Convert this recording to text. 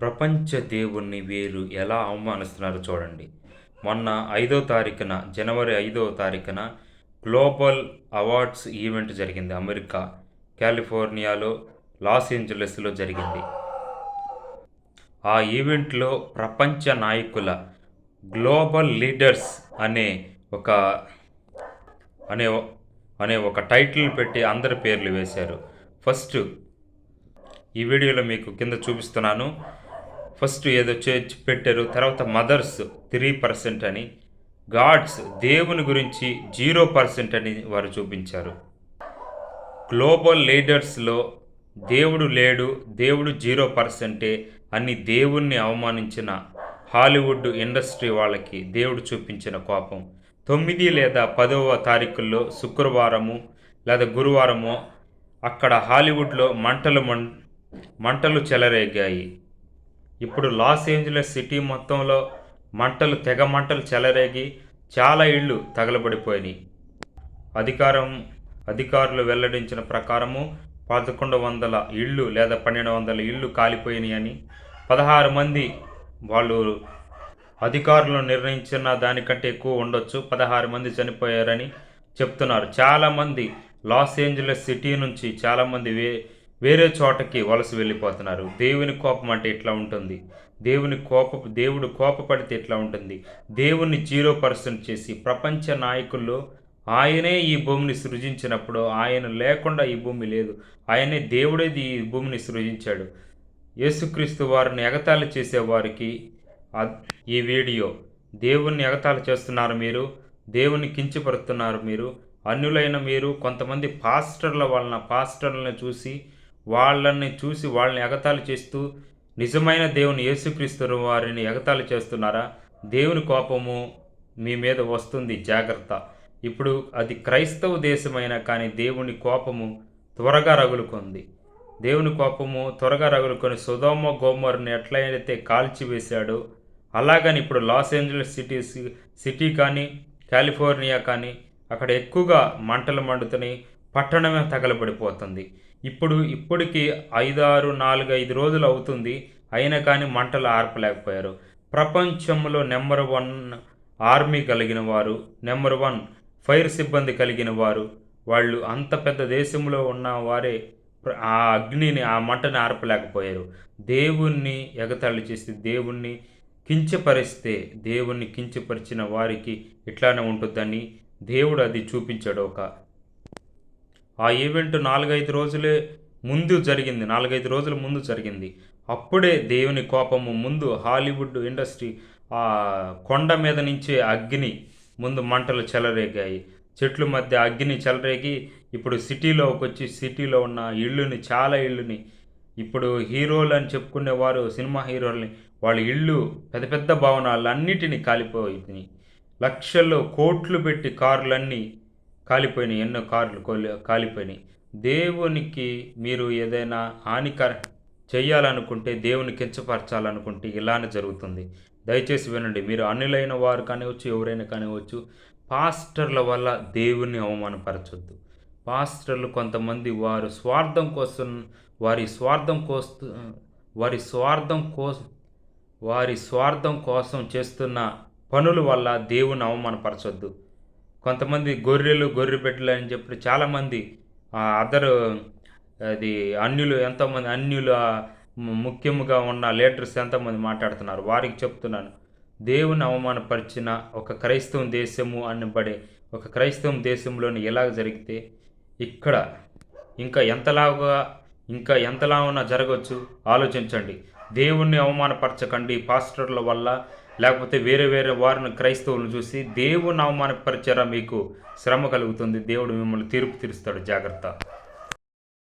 ప్రపంచ దేవుణ్ణి వీరు ఎలా అవమానిస్తున్నారో చూడండి. మొన్న ఐదో తారీఖున జనవరి ఐదో తారీఖున గ్లోబల్ అవార్డ్స్ ఈవెంట్ జరిగింది అమెరికా కాలిఫోర్నియాలో లాస్ ఏంజలస్లో జరిగింది. ఆ ఈవెంట్లో ప్రపంచ నాయకుల గ్లోబల్ లీడర్స్ అనే ఒక అనే అనే ఒక టైటిల్ పెట్టి అందరి పేర్లు వేశారు. ఫస్ట్ ఈ వీడియోలో మీకు కింద చూపిస్తున్నాను. ఫస్ట్ ఏదో చర్చ్ పెట్టారు తర్వాత మదర్స్ త్రీ పర్సెంట్ అని గాడ్స్ దేవుని గురించి జీరో పర్సెంట్ అని వారు చూపించారు. గ్లోబల్ లీడర్స్లో దేవుడు లేడు దేవుడు జీరో పర్సెంటే అని దేవుణ్ణి అవమానించిన హాలీవుడ్ ఇండస్ట్రీ వాళ్ళకి దేవుడు చూపించిన కోపం. తొమ్మిది లేదా పదవ తారీఖుల్లో శుక్రవారము లేదా గురువారము అక్కడ హాలీవుడ్లో మంటలు మం మంటలు చెలరేగాయి. ఇప్పుడు లాస్ ఏంజలస్ సిటీ మొత్తంలో మంటలు తెగ మంటలు చెలరేగి చాలా ఇళ్ళు తగలబడిపోయినాయి. అధికారం అధికారులు వెల్లడించిన ప్రకారము పదకొండు వందల ఇళ్ళు లేదా పన్నెండు వందల ఇళ్ళు కాలిపోయినాయని పదహారు మంది వాళ్ళు అధికారులు నిర్ణయించిన దానికంటే ఎక్కువ ఉండొచ్చు. పదహారు మంది చనిపోయారని చెప్తున్నారు. చాలామంది లాస్ ఏంజలస్ సిటీ నుంచి చాలామంది వే వేరే చోటకి వలస వెళ్ళిపోతున్నారు. దేవుని కోపం అంటే ఇట్లా ఉంటుంది? దేవుని కోప దేవుడు కోపపడితే ఇట్లా ఉంటుంది? దేవుణ్ణి జీరో పర్సెంట్ చేసి ప్రపంచ నాయకుల్లో ఆయనే ఈ భూమిని సృజించినప్పుడు ఆయన లేకుండా ఈ భూమి లేదు. ఆయనే దేవుడేది ఈ భూమిని సృజించాడు. యేసుక్రీస్తు వారిని ఎగతాళి చేసేవారికి ఈ వీడియో. దేవుణ్ణి ఎగతాళి చేస్తున్నారు మీరు దేవుని కించపరుస్తున్నారు మీరు. అన్యులైన మీరు కొంతమంది పాస్టర్ల వలన పాస్టర్లను చూసి వాళ్ళని చూసి వాళ్ళని ఎగతాళి చేస్తూ నిజమైన దేవుని యేసుక్రీస్తు వారిని ఎగతాళి చేస్తున్నారా? దేవుని కోపము మీ మీద వస్తుంది జాగ్రత్త. ఇప్పుడు అది క్రైస్తవ దేశమైనా కానీ దేవుని కోపము త్వరగా రగులుకుంది. దేవుని కోపము త్వరగా రగులుకొని సుధోమ గోమర్ని ఎట్లయితే కాల్చివేశాడో అలాగని ఇప్పుడు లాస్ ఏంజలస్ సిటీస్ సిటీ కానీ కాలిఫోర్నియా కానీ అక్కడ ఎక్కువగా మంటలు మండుతున్నాయి పట్టణమే తగలబడిపోతుంది. ఇప్పుడు ఇప్పటికి ఐదారు నాలుగు ఐదు రోజులు అవుతుంది. అయినా కానీ మంటలు ఆర్పలేకపోయారు. ప్రపంచంలో నెంబర్ వన్ ఆర్మీ కలిగిన వారు నెంబర్ వన్ ఫైర్ సిబ్బంది కలిగిన వారు వాళ్ళు అంత పెద్ద దేశంలో ఉన్న వారే ఆ అగ్నిని ఆ మంటని ఆర్పలేకపోయారు. దేవుణ్ణి ఎగతాళి చేసి దేవుణ్ణి కించపరిస్తే దేవుణ్ణి కించపరిచిన వారికి ఇట్లానే ఉంటుందని దేవుడు అది చూపించాడు ఒక ఆ ఈవెంట్ నాలుగైదు రోజులే ముందు జరిగింది. నాలుగైదు రోజుల ముందు జరిగింది. అప్పుడే దేవుని కోపము ముందు హాలీవుడ్ ఇండస్ట్రీ ఆ కొండ మీద నుంచి అగ్ని ముందు మంటలు చెలరేగాయి. చెట్ల మధ్య అగ్ని చెలరేగి ఇప్పుడు సిటీలోకి వచ్చి సిటీలో ఉన్న ఇళ్ళుని చాలా ఇళ్ళుని ఇప్పుడు హీరోలు అని చెప్పుకునే వారు సినిమా హీరోలని వాళ్ళ ఇళ్ళు పెద్ద పెద్ద భవనాలు అన్నిటినీ కాలిపోయింది లక్షల్లో కోట్లు పెట్టి కార్లన్నీ కాలిపోయినాయి ఎన్నో కార్లు కాలిపోయినాయి. దేవునికి మీరు ఏదైనా హానికర చేయాలనుకుంటే దేవుని కించపరచాలనుకుంటే ఇలానే జరుగుతుంది. దయచేసి వినండి మీరు అనులైన వారు కానివచ్చు ఎవరైనా కానివచ్చు పాస్టర్ల వల్ల దేవుణ్ణి అవమానపరచొద్దు. పాస్టర్లు కొంతమంది వారు స్వార్థం కోసం వారి స్వార్థం కోస్తు వారి స్వార్థం కోసం వారి స్వార్థం కోసం చేస్తున్న పనుల వల్ల దేవుని అవమానపరచొద్దు. కొంతమంది గొర్రెలు గొర్రె బిడ్డలు అని చెప్పి చాలామంది అదర్ అది అన్యులు ఎంతోమంది అన్యులు ముఖ్యముగా ఉన్న లీడర్స్ ఎంతోమంది మాట్లాడుతున్నారు. వారికి చెప్తున్నాను దేవుని అవమానపరిచిన ఒక క్రైస్తవ దేశము అనబడే ఒక క్రైస్తవ దేశంలోని ఎలా జరిగితే ఇక్కడ ఇంకా ఎంతలాగా ఇంకా ఎంతలా ఉన్నా జరగవచ్చు ఆలోచించండి. దేవుణ్ణి అవమానపరచకండి. పాస్టర్ల వల్ల లేకపోతే వేరే వేరే వారిని క్రైస్తవులను చూసి దేవుని అవమానపరిచారా మీకు శ్రమ కలుగుతుంది. దేవుడు మిమ్మల్ని తీర్పు తీరుస్తాడు. జాగ్రత్త.